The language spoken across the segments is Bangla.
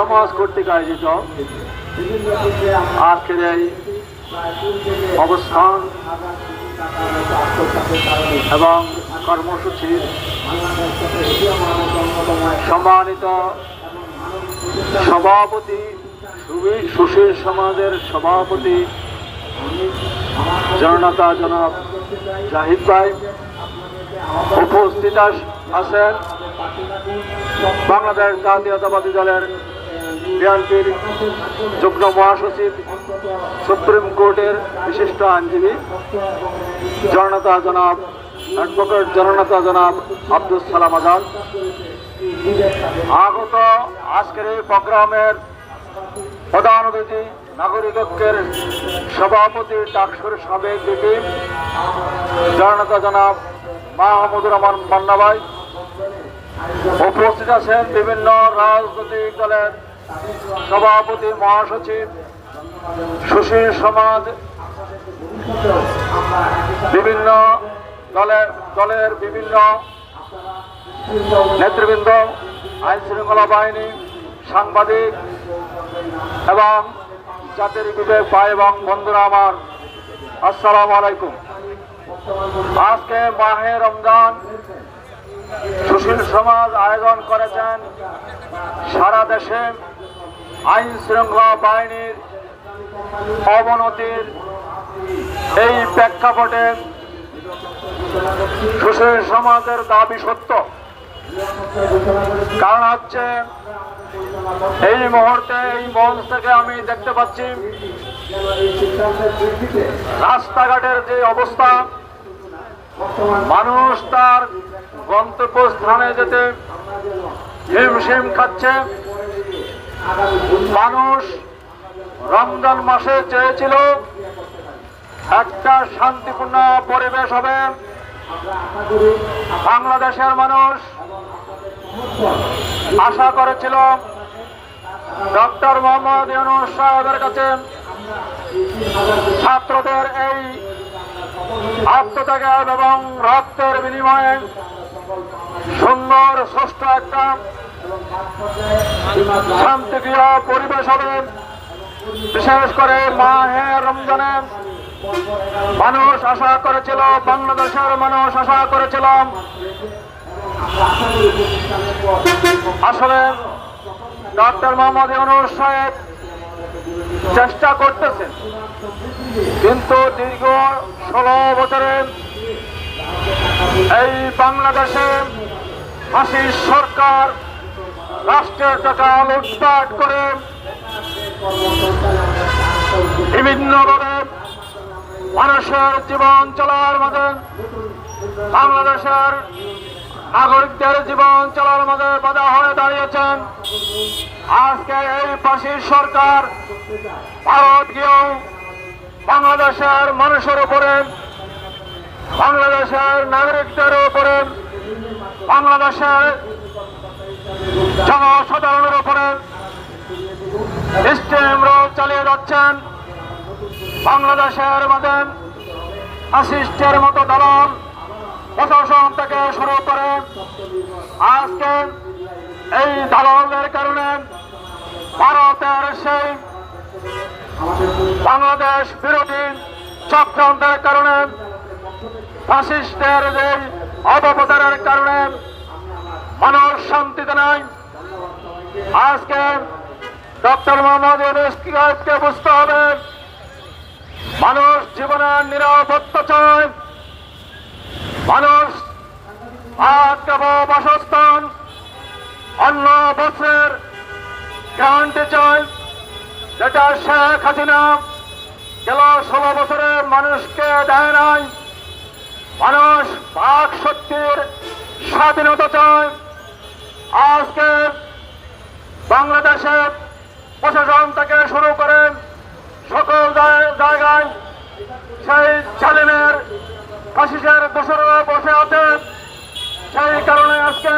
সমাজ কর্তৃক আয়োজিত আজকের এই অবস্থান এবং কর্মসূচির সম্মানিত সভাপতি সুশীল সমাজের সভাপতি, জননেতা জনাব জাহিদ ভাই উপস্থিত আছেন। বাংলাদেশ জাতীয়তাবাদী দলের বিএনপির যুগ্ম মহাসচিব, সুপ্রিম কোর্টের বিশিষ্ট আইনজীবী, জননেতা জনাব অ্যাডভোকেট জননেতা জনাব আব্দুল সালাম আজাদ। আগত আজকের এই প্রোগ্রামের প্রধান অতিথি, নাগরিক ঐক্যের সভাপতি, ডাকসুর সাবেক দিদি জননেতা জনাব মাহমুদুর রহমান মান্না ভাই উপস্থিত আছেন বিভিন্ন রাজনৈতিক দলের সভাপতি মহাসচিব সুশীল সমাজ, বিভিন্ন দলের দলের বিভিন্ন নেতৃবৃন্দ আইন শৃঙ্খলা বাহিনী, সাংবাদিক এবং জাতির বিবেক ভাই এবং বন্ধুরা আমার, আসসালাম আলাইকুম। আজকে মাহে রমজান, সুশীল সমাজ আয়োজন করেছেন সারা দেশে আইন শৃঙ্খলা বাহিনীর অবনতির এই প্রেক্ষাপটে সুশীল সমাজের দাবি সত্য। কারণ হচ্ছে এই মুহূর্তে, এই মঞ্চ থেকে আমি দেখতে পাচ্ছি, রাস্তাঘাটের যে অবস্থা, মানুষ তার গন্তব্যস্থানে যেতে হিমশিম খাচ্ছে। মানুষ রমজান মাসে চেয়েছিল একটা শান্তিপূর্ণ পরিবেশ হবে। বাংলাদেশের মানুষ আশা করেছিল ডক্টর মোহাম্মদ ইউনুস সাহেবের কাছে ছাত্রদের এই আত্মত্যাগ এবং রক্তের বিনিময়ে সুন্দর, সুষ্ঠু একটা শান্তিপ্রিয় পরিবেশ হবে বিশেষ করে মাহে রমজানে মানুষ আশা করেছিল, বাংলাদেশের মানুষ আশা করেছিল। আসলে ডক্টর মোহাম্মদ ইউনুস সাহেব চেষ্টা করতেছেন কিন্তু দীর্ঘ ষোলো বছরে এই বাংলাদেশে হাসির সরকার রাষ্ট্রের টাকা লুটপাট করে বিভিন্ন বিভিন্নভাবে মানুষের জীবন চলার মধ্যে বাংলাদেশের নাগরিকদের জীবন চলার মধ্যে বাধা হয়ে দাঁড়িয়েছেন। আজকে এই ফাঁসির সরকার ভারত গিয়েও বাংলাদেশের মানুষের উপরে, বাংলাদেশের নাগরিকদের উপরে, বাংলাদেশের জনসাধারণের উপরে চালিয়ে যাচ্ছেন বাংলাদেশের মধ্যে আসিস্টের মতো দলন প্রশাসন থেকে শুরু করে আজকে এই দালালদের কারণে ভারতের সেই বাংলাদেশ বিরোধী চক্রান্তের কারণে ফাসিস্টের যে অপপ্রচারের কারণে মানুষ শান্তিতে নাই আজকে ডক্টর মোহাম্মদ ইউনুসকে বুঝতে হবে? মানুষ জীবনের নিরাপত্তা চায়। মানুষ বাসস্থান অন্য বছরের গ্যারান্টি চায়, যেটা শেখ হাসিনা গেল ষোলো বছরে মানুষকে দেয় নাই। মানুষ বাক শক্তির স্বাধীনতা চায়। আজকে বাংলাদেশের প্রশাসন থেকে শুরু করে সকল জায়গায় সেই জালিমের, ফাঁসিসের দোষরা বসে আছে। সেই কারণে আজকে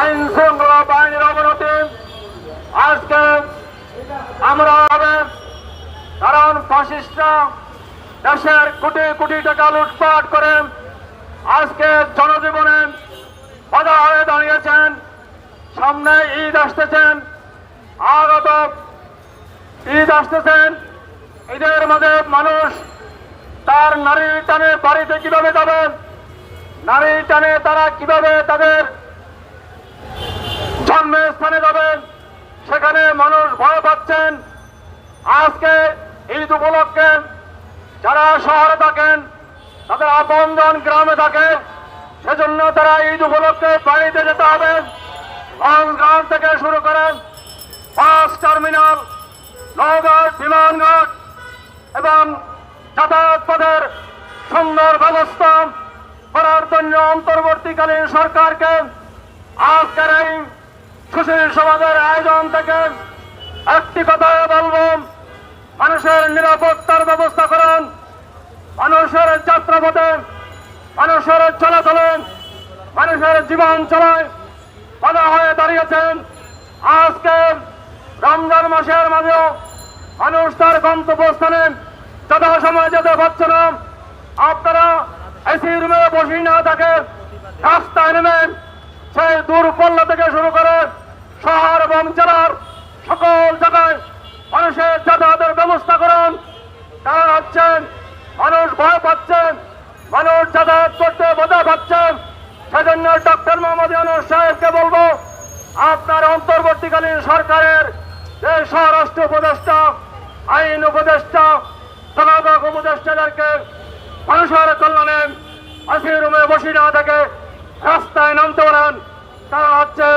আইন শৃঙ্খলা বাহিনীর অবনতি। আজকে আমরা হবে কারণ ফাঁসিস্টরা দেশের কোটি কোটি টাকা লুটপাট করেন আজকে জনজীবনে বাধা হয়ে দাঁড়িয়েছেন সামনে ঈদ আসতেছেন, আগত ঈদ আসতেছেন, ঈদের মাঝে মানুষ তার নারীর টানে বাড়িতে কীভাবে যাবেন নারীর টানে তারা কীভাবে তাদের জন্মের স্থানে যাবেন, সেখানে মানুষ ভয় পাচ্ছেন। আজকে ঈদ উপলক্ষে যারা শহরে থাকেন, তাদের আপনজন গ্রামে থাকে সেজন্য তারা ঈদ উপলক্ষে বাড়িতে যেতে হবে। লঞ্চঘাট থেকে শুরু করেন বাস টার্মিনাল নওঘাট বিমানঘাট এবং যাতায়াত পথের সুন্দর ব্যবস্থা। করার জন্য অন্তর্বর্তীকালীন সরকারকে আজকের এই সুশীল সমাজের আয়োজন থেকে একটি কথা বলব, মানুষের নিরাপত্তার ব্যবস্থা করেন। মানুষের যাত্রাপথে মানুষের চলাচলে মানুষের জীবন চলায় বাধা হয়ে দাঁড়িয়েছেন। আজকে রমজান মাসের মাঝেও মানুষ তার গন্তব্যস্থানে যথা সময় যেতে পারছে না। আপনারা এসি রুমে বসেই না থাকে, রাস্তায় নেমেন, সেই দূরপল্লা থেকে শুরু করে শহর এবং জেলার সকল জায়গায় মানুষের যাতায়াতের ব্যবস্থা করুন। কারণ হচ্ছেন মানুষ ভয় পাচ্ছেন মানুষ যাতায়াত করতে বাধা পাচ্ছেন সেজন্য ডক্টর মোহাম্মদ ইউনুস সাহেবকে বলব, আপনার অন্তর্বর্তীকালীন সরকারের যে স্বরাষ্ট্র উপদেষ্টা, আইন উপদেষ্টা সমাগক উপদেষ্টাদেরকে মানুষের কল্যাণে আসির রুমে বসি না থেকে রাস্তায় নামতে পারেন কারণ হচ্ছে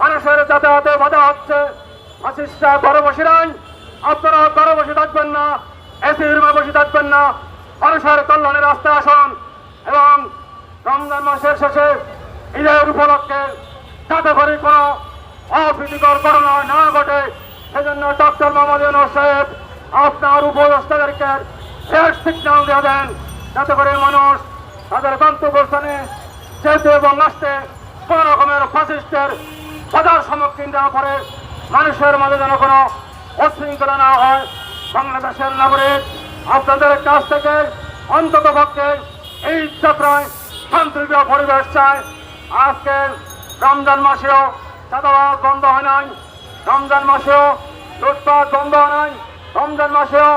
মানুষের যাতায়াতে বাধা হচ্ছে। ফাঁসিস্টরা ঘরে বসে আপনারা ঘরে বসে থাকবেন না এসি রুমে বসে থাকবেন না। মানুষের কল্যাণে রাস্তায় আসুন এবং রমজান মাসের শেষে ঈদের উপলক্ষে যাতে করে কোনো অপ্রীতিকর ঘটনা না ঘটে, সেজন্য ডক্টর মোহাম্মদ সাহেব আপনার উপদেষ্টাদেরকে রেড সিগন্যাল দিয়ে দেন, যাতে করে মানুষ তাদের গন্তব্যস্থানে যেতে এবং আসতে কোন রকমের ফাসিস্টের বাধার সম্মুখীন না করে মানুষের মাঝে যেন কোনো অশৃঙ্খলা না হয়। বাংলাদেশের নাগরিক আপনাদের কাছ থেকে অন্তত পক্ষে এই যাত্রায় শান্তিপ্রিয় পরিবেশ চায় আজকে রমজান মাসেও চাঁদাবাদ বন্ধ হয় নাই। রমজান মাসেও লুটপাট বন্ধ হয় নাই। রমজান মাসেও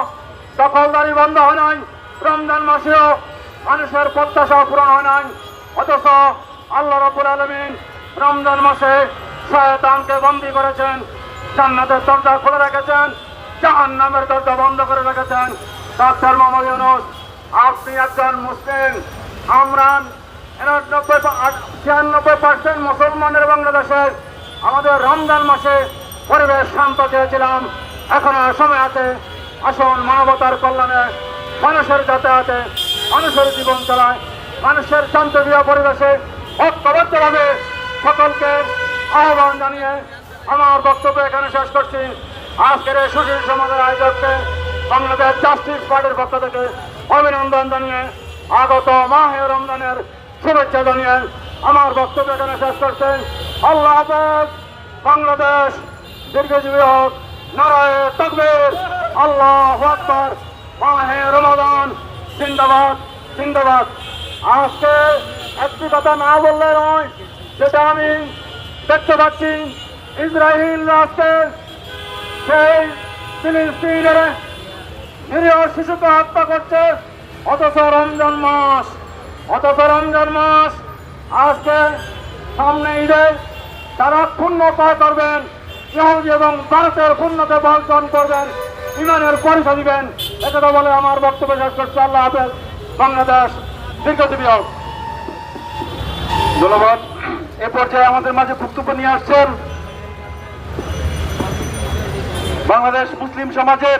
দখলদারি বন্ধ হয় নাই। রমজান মাসেও মানুষের প্রত্যাশা পূরণ হয় নাই। অথচ আল্লাহ রবুল আলমিন রমজান মাসে শয়তানকে বন্দি করেছেন, জান্নাতের দরজা খুলে রেখেছেন জাহান নামের দরজা বন্ধ করে রেখেছেন। ডাক্তার মোহাম্মদ ইউনুস আপনি একজন মুসলিম, আমরান এরানব্বই ছিয়ানব্বই পার্সেন্ট মুসলমানের বাংলাদেশে আমাদের রমজান মাসে পরিবেশ শান্ত চেয়েছিলাম। এখনও সময় আছে। আসুন মানবতার কল্যাণে মানুষের যাতায়াতে, মানুষের জীবন চলায়, মানুষের শান্তপ্রিয় পরিবেশে ঐক্যবদ্ধভাবে সকলকে আহ্বান জানিয়ে আমার বক্তব্য এখানে শেষ করছি। আজকের সুশীল সমাজের আয়োজককে বাংলাদেশ জাস্টিস পার্টির পক্ষ থেকে অভিনন্দন জানিয়ে, আগত মাহে রমজানের শুভেচ্ছা জানিয়ে আমার বক্তব্য এখানে শেষ করছেন আল্লাহ হাফেজ, বাংলাদেশ দীর্ঘজীবী হোক, নারায় তকবীর। আল্লাহ আকবর, মাহে রমাদান জিন্দাবাদ জিন্দাবাদ। আজকে একটি কথা না বললে নয়, যেটা আমি দেখতে পাচ্ছি ইসরায়েল রাষ্ট্রে সেই ফিলিস্তিনের নিরীহ শিশুকে হত্যা করছে। অথচ রমজান মাস, অথচ রমজান মাস। আজকে সামনে ঈদে তারা পূর্ণতা করবেন, ইহুদি এবং ভারতের পূর্ণতা বর্জন করবেন, ইমানের পরিচয় দিবেন। একথা বলে আমার বক্তব্য শেষ করছে। আল্লাহ হাফেজ। বাংলাদেশ দীর্ঘজীবী হোক। ধন্যবাদ। এ পর্যায়ে আমাদের মাঝে বক্তব্য নিয়ে আসছেন বাংলাদেশ মুসলিম সমাজের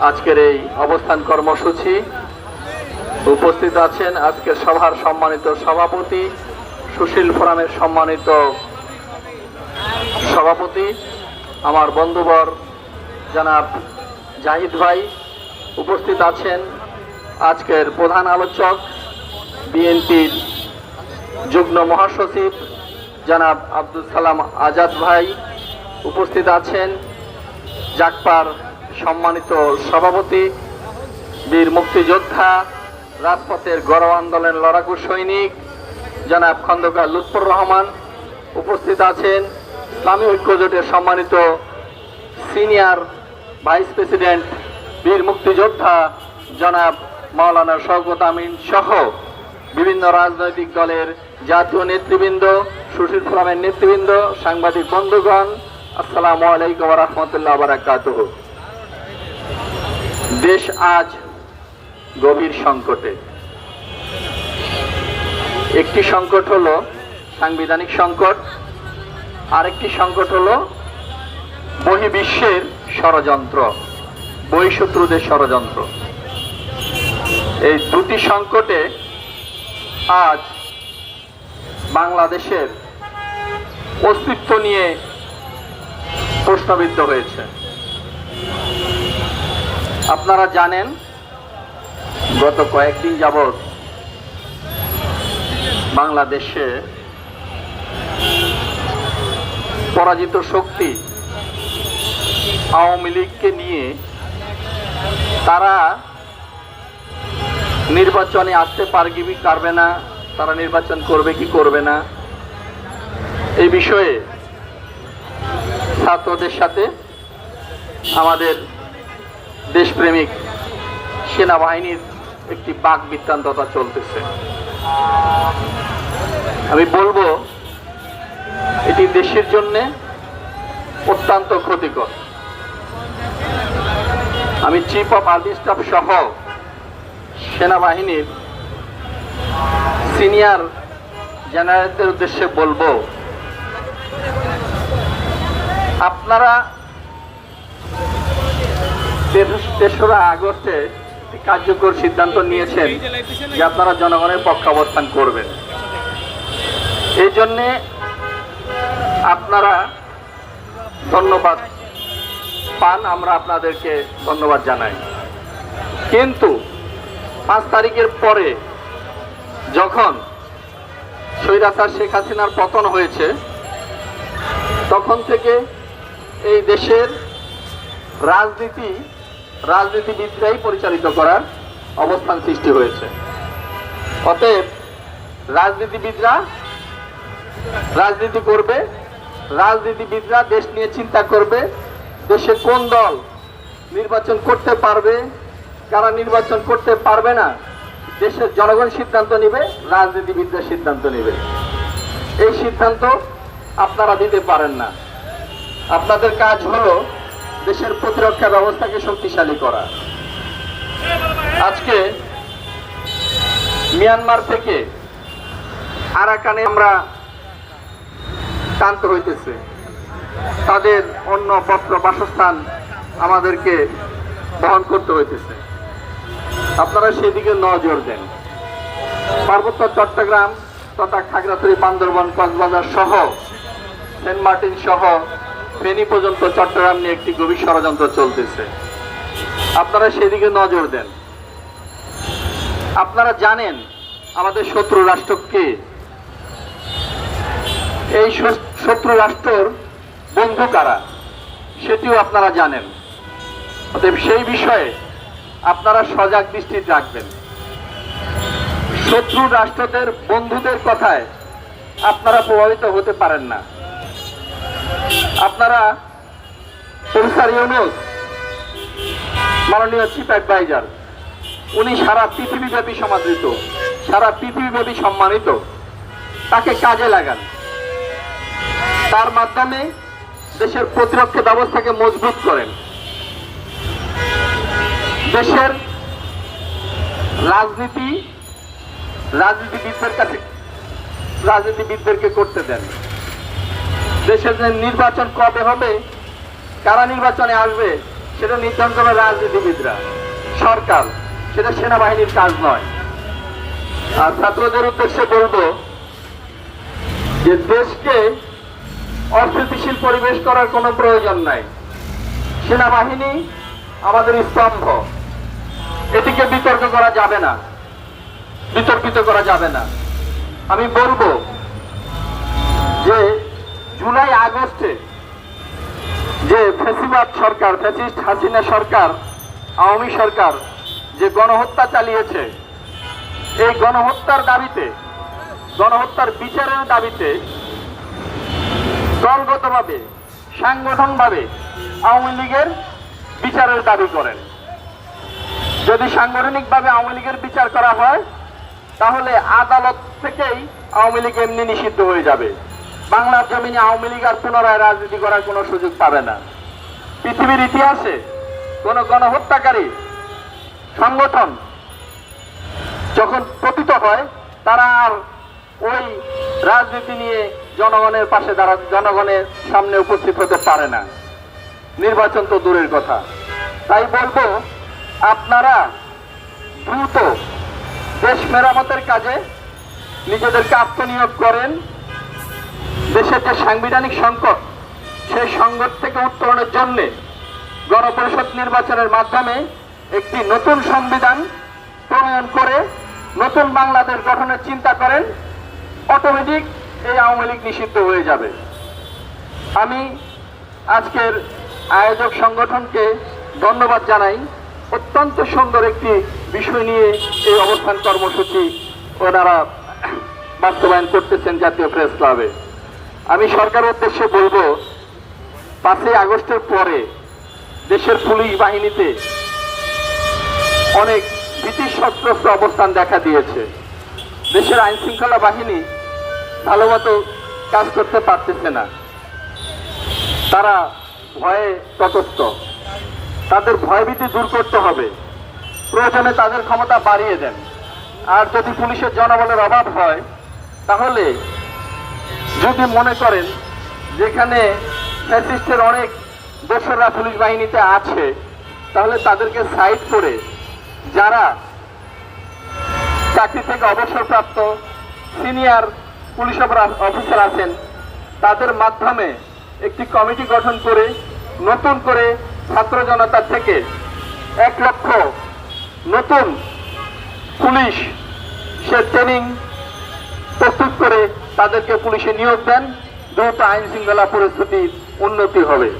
আজকের এই অবস্থান কর্মসূচি। উপস্থিত আছেন আজকের সভার সম্মানিত সভাপতি, সুশীল ফোরামের সম্মানিত সভাপতি, আমার বন্ধুবর জনাব জাহিদ ভাই। উপস্থিত আছেন আজকের প্রধান আলোচক, বিএনপির যুগ্ম মহাসচিব জনাব আব্দুল সালাম আজাদ ভাই। উপস্থিত আছেন জাকপার সম্মানিত সভাপতি, বীর মুক্তিযোদ্ধা, রাজপথের গড় আন্দোলন লড়াকু সৈনিক, জনাব খন্দকার লুৎফর রহমান উপস্থিত আছেন। ইসলামী ঐক্য জোটের সম্মানিত সিনিয়র ভাইস প্রেসিডেন্ট, বীর মুক্তিযোদ্ধা জনাব মাওলানা শওকত আমিন সহ বিভিন্ন রাজনৈতিক দলের জাতীয় নেতৃবৃন্দ, সুশীল ফোরামের নেতৃবৃন্দ, সাংবাদিক বন্ধুগণ, আসসালামু আলাইকুম রহমতুল্লাহ বারাকাতুহ। দেশ আজ গভীর সংকটে। একটি সংকট হলো সাংবিধানিক সংকট, আরেকটি সংকট হলো বহির্বিশ্বের ষড়যন্ত্র, বহিঃশত্রুদের ষড়যন্ত্র। এই দুটি সংকটে আজ বাংলাদেশের অস্তিত্ব নিয়ে প্রশ্নবিদ্ধ হয়েছে। আপনারা জানেন, গত কয়েকদিন যাবৎ বাংলাদেশে পরাজিত শক্তি আওয়ামী লীগকে নিয়ে তারা নির্বাচনে আসতে পারবে কি পারবে না, তারা নির্বাচন করবে কি করবে না, এই বিষয়ে ছাত্রদের সাথে আমাদের দেশপ্রেমিক সেনাবাহিনীর একটি বাক বৃত্তান্ততা চলতেছে। আমি বলব, এটি দেশের জন্যে অত্যন্ত ক্ষতিকর। আমি চিফ অফ আর্মি স্টাফ সহ সেনাবাহিনীর সিনিয়র জেনারেলদের উদ্দেশ্যে বলব, আপনারা তেসরা আগস্টে কার্যকর সিদ্ধান্ত নিয়েছেন যে আপনারা জনগণের পক্ষে অবস্থান করবেন। এই জন্যে আপনারা ধন্যবাদ পান, আমরা আপনাদেরকে ধন্যবাদ জানাই। কিন্তু পাঁচ তারিখের পরে যখন স্বৈরাচার শেখ হাসিনার পতন হয়েছে, তখন থেকে এই দেশের রাজনীতি রাজনীতিবিদরাই পরিচালিত করার অবস্থান সৃষ্টি হয়েছে। অতএব রাজনীতিবিদরা রাজনীতি করবে, রাজনীতিবিদরা দেশ নিয়ে চিন্তা করবে, দেশে কোন দল নির্বাচন করতে পারবে, কারা নির্বাচন করতে পারবে না, দেশের জনগণ সিদ্ধান্ত নেবে, রাজনীতিবিদরা সিদ্ধান্ত নেবে। এই সিদ্ধান্ত আপনারা দিতে পারেন না। আপনাদের কাজ হলো দেশের প্রতিরক্ষা ব্যবস্থাকে শক্তিশালী করা। আজকে মিয়ানমার থেকে আরাকানে আমরা টানতে হইতেছে। তাদের অন্য পত্র বাসস্থান আমাদেরকে বহন করতে হইতেছে। আপনারা সেদিকে নজর দেন। পার্বত্য চট্টগ্রাম তথা খাগড়াছড়ি, বান্দরবান, কক্সবাজার সহ সেন্ট মার্টিন সহ ফেনী পর্যন্ত চট্টগ্রাম নিয়ে একটি গভীর ষড়যন্ত্র চলতেছে। আপনারা সেদিকে নজর দেন। আপনারা জানেন আমাদের শত্রু রাষ্ট্র কে? এই শত্রু রাষ্ট্রর বন্ধু কারা? সেটিও আপনারা জানেন। অতএব সেই বিষয়ে আপনারা সজাগ দৃষ্টি রাখবেন। শত্রু রাষ্ট্রদের বন্ধুদের কথায় আপনারা প্রভাবিত হতে পারেন না। আপনারা প্রফেসর ইউনুস মাননীয় চিফ অ্যাডভাইজার, উনি সারা পৃথিবীব্যাপী সমাদৃত, সারা পৃথিবীব্যাপী সম্মানিত, তাকে কাজে লাগান। তার মাধ্যমে দেশের প্রতিরক্ষা ব্যবস্থাকে মজবুত করেন। দেশের রাজনীতি, রাজনীতিবিদদের কাছে, রাজনীতিবিদদেরকে করতে দেন। দেশের যে নির্বাচন কবে হবে, কারা নির্বাচনে আসবে, সেটা নির্ধারণ করবে রাজনীতিবিদরা। সরকার, সেটা সেনাবাহিনীর কাজ নয়। আর ছাত্রদের উদ্দেশ্যে বলব যে দেশকে অস্থিতিশীল পরিবেশ করার কোনো প্রয়োজন নাই। সেনাবাহিনী আমাদের স্তম্ভ। এটিকে বিতর্ক করা যাবে না। বিতর্কিত করা যাবে না। আমি বলব যে জুলাই, আগস্টে যে ফেসিবাদ সরকার ফ্যাসিস্ট হাসিনা সরকার, আওয়ামী সরকার যে গণহত্যা চালিয়েছে, এই গণহত্যার দাবিতে, গণহত্যার বিচারের দাবিতে দলগতভাবে, সাংগঠনভাবে আওয়ামী লীগের বিচারের দাবি করেন। যদি সাংগঠনিকভাবে আওয়ামী লীগের বিচার করা হয়, তাহলে আদালত থেকেই আওয়ামী লীগ এমনি নিষিদ্ধ হয়ে যাবে। বাংলার জমিনে আওয়ামী লীগ আর পুনরায় রাজনীতি করার কোনো সুযোগ পাবে না। পৃথিবীর ইতিহাসে কোন গণহত্যাকারী সংগঠন যখন পতিত হয়, তারা আর ওই রাজনীতি নিয়ে জনগণের পাশে দাঁড়া জনগণের সামনে উপস্থিত হতে পারে না। নির্বাচন তো দূরের কথা। তাই বলব, আপনারা দ্রুত দেশ মেরামতের কাজে নিজেদেরকে আত্মনিয়োগ করেন। দেশের যে সাংবিধানিক সংকট, সেই সংকট থেকে উত্তরণের জন্য গণপরিষদ নির্বাচনের মাধ্যমে একটি নতুন সংবিধান প্রণয়ন করে নতুন বাংলাদেশ গঠনের চিন্তা করেন, অটোমেটিক এই আওয়ামী লীগ নিষিদ্ধ হয়ে যাবে। আমি আজকের আয়োজক সংগঠনকে ধন্যবাদ জানাই। অত্যন্ত সুন্দর একটি বিষয় নিয়ে এই অবস্থান কর্মসূচি ওনারা বাস্তবায়ন করতেছেন জাতীয় প্রেস ক্লাবে। আমি সরকারের উদ্দেশ্যে বলব, পাঁচই আগস্টের পরে দেশের পুলিশ বাহিনীতে অনেক ভীতি সন্ত্রস্ত অবস্থান দেখা দিয়েছে। দেশের আইন শৃঙ্খলা বাহিনী ভালো মতো কাজ করতে পারতেছে না। তারা ভয়ে তটস্থ। তাদের ভয়ভীতি দূর করতে হবে। প্রয়োজনে তাদের ক্ষমতা বাড়িয়ে দেন। আর যদি পুলিশের জনবলের অভাব হয়, তাহলে যদি মনে করেন যেখানে ফ্যাসিস্টের অনেক দোসররা পুলিশ বাহিনীতে আছে, তাহলে তাদেরকে সাইড করে যারা চাকরি থেকে অবসরপ্রাপ্ত সিনিয়র পুলিশ অফিসার আছেন, তাদের মাধ্যমে একটি কমিটি গঠন করে, নতুন করে ছাত্র জনতা থেকে এক লক্ষ নতুন পুলিশ সে ট্রেনিং প্রস্তুত করে তাদেরকে পুলিশে নিয়োগ দেন। দ্রুত আইন শৃঙ্খলা পরিস্থিতির উন্নতি হবে।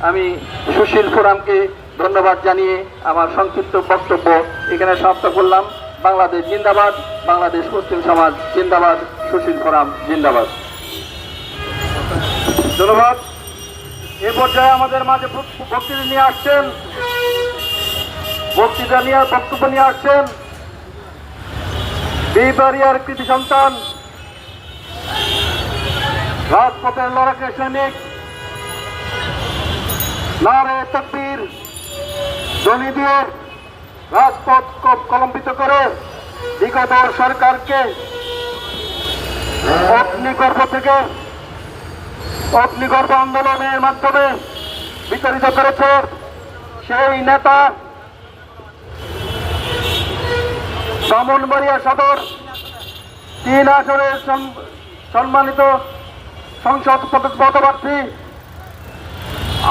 আমি সুশীল ফোরামকে ধন্যবাদ জানিয়ে আমার সংক্ষিপ্ত বক্তব্য এখানে সমাপ্ত করলাম। বাংলাদেশ জিন্দাবাদ, বাংলাদেশ মুসলিম সমাজ জিন্দাবাদ, সুশীল ফোরাম জিন্দাবাদ। ধন্যবাদ। এ পর্যায়ে আমাদের মাঝে বক- বক্তৃতা নিয়ে আসছেন। বক্তৃতা নিয়ে, বক্তব্য নিয়ে আসছেন। বিবারিয়ার কৃতি সন্তান রাজপথের লড়াকে সৈনিক নারে তকবীর ধ্বনি দিয়ে রাজপথ কলম্বিত করে বিগত সরকারকে অগ্নিগর্ভ থেকে অগ্নিগর্ভ আন্দোলনের মাধ্যমে বিতাড়িত করেছে সেই নেতা ব্রাহ্মণবাড়িয়া সদর। তিন আসনের সম- সম্মানিত সংসদ পদ- পদপ্রার্থী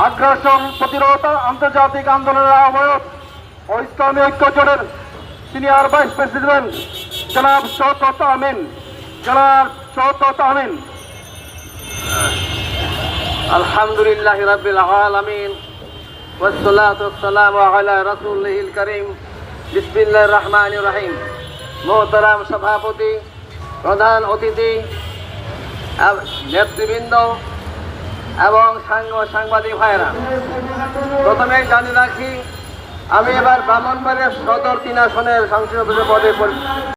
আগ্রাসন প্রতিরোধ আন্তর্জাতিক আন্দোলনের আহ্বায়ক ও ইসলামী ঐক্য জোটের সিনিয়র ভাইস প্রেসিডেন্ট জনাব শওকত আমিন জনাব শওকত আমিন الحمد لله رب العالمين والصلاة والسلام على رسوله الكريم بسم الله الرحمن الرحيم মোহতারাম সভাপতি প্রধান অতিথি এব- নেতৃবৃন্দ এবং সাংবাদিক ভাইরা প্রথমে জানিয়ে রাখি, আমি এবার ব্রাহ্মণবাড়ির সদর তিন আসনের সংসদ পদে